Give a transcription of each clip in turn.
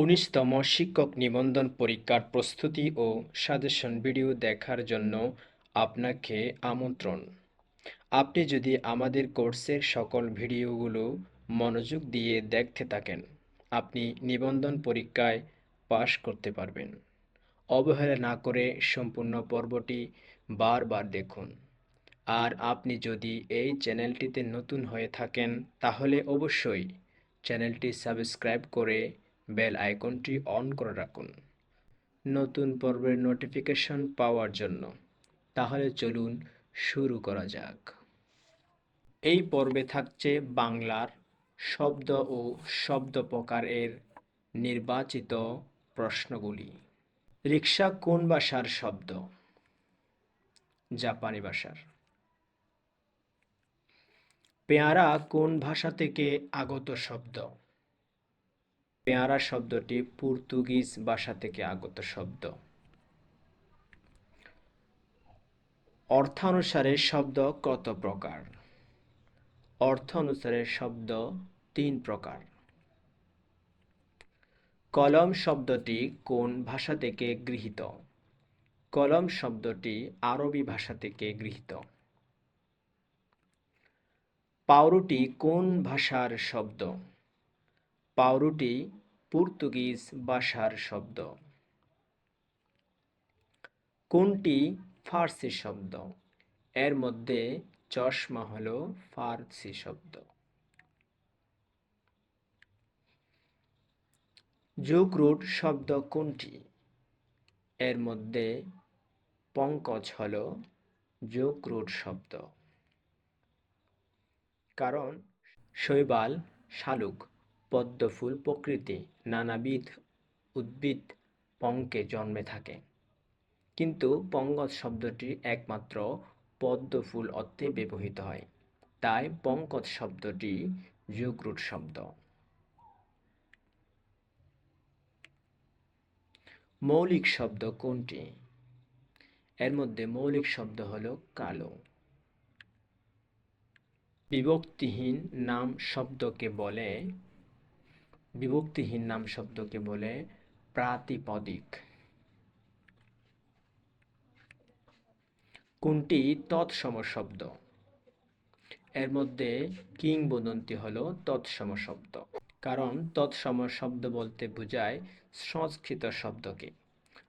উনিশতম শিক্ষক নিবন্ধন পরীক্ষার প্রস্তুতি ও সাজেশন ভিডিও দেখার জন্য আপনাকে আমন্ত্রণ। আপনি যদি আমাদের কোর্সের সকল ভিডিওগুলো মনোযোগ দিয়ে দেখতে থাকেন, আপনি নিবন্ধন পরীক্ষায় পাশ করতে পারবেন। অবহেলা না করে সম্পূর্ণ পর্বটি বারবার দেখুন। আর আপনি যদি এই চ্যানেলটিতে নতুন হয়ে থাকেন, তাহলে অবশ্যই চ্যানেলটি সাবস্ক্রাইব করে বেল আইকনটি অন করে রাখুন। নতুন পর্বের নোটিফিকেশন পাওয়ার জন্য। তাহলে চলুন শুরু করা যাক। এই পর্বে থাকছে বাংলার শব্দ ও শব্দ প্রকারের নির্বাচিত প্রশ্নগুলি। রিক্সা কোন ভাষার শব্দ? জাপানি ভাষার। পেয়ারা কোন ভাষা থেকে আগত শব্দ? পেয়ারা শব্দটি পর্তুগিজ ভাষা থেকে আগত শব্দ। অর্থানুসারে শব্দ কত প্রকার? অর্থ অনুসারে শব্দ তিন প্রকার। কলম শব্দটি কোন ভাষা থেকে গৃহীত? কলম শব্দটি আরবি ভাষা থেকে গৃহীত। পাউরুটি কোন ভাষার শব্দ? পাউরুটি পর্তুগিজ ভাষার শব্দ। কোনটি ফার্সি শব্দ? এর মধ্যে চশমা হলো ফার্সি শব্দ। যোগরুট শব্দ কোনটি? এর মধ্যে পঙ্কজ হলো যোগরুট শব্দ। কারণ শৈবাল শালুক। পদ্মফুল প্রকৃতি নানাবিধ উদ্ভিদ পঙ্কে জন্মে থাকে। কিন্তু পঙ্কজ শব্দটি একমাত্র পদ্মফুল অর্থে ব্যবহৃত হয়। তাই পঙ্কজ শব্দটি যুগরুট শব্দ। মৌলিক শব্দ কোনটি? এর মধ্যে মৌলিক শব্দ হলো কালো। বিভক্তিহীন নাম শব্দকে বলে বিভক্তিহীন নাম শব্দকে বলে প্রাতিপদিক। কোনটি তৎসম শব্দ? এর মধ্যে কিংবদন্তি হলো তৎসম শব্দ। কারণ তৎসম শব্দ বলতে বোঝায় সংস্কৃত শব্দকে।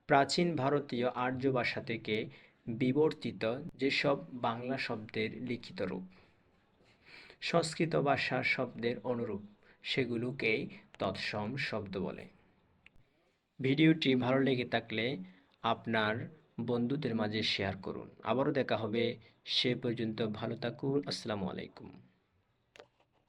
প্রাচীন ভারতীয় আর্য ভাষা থেকে বিবর্তিত যেসব বাংলা শব্দের লিখিত রূপ। সংস্কৃত ভাষার শব্দের অনুরূপ। সেগুলোকেই তৎসম শব্দ বলে। ভিডিওটি ভালো লেগে থাকলে আপনার বন্ধুদের মাঝে শেয়ার করুন। আবারও দেখা হবে, সে পর্যন্ত ভালো থাকুন। আসসালামু আলাইকুম।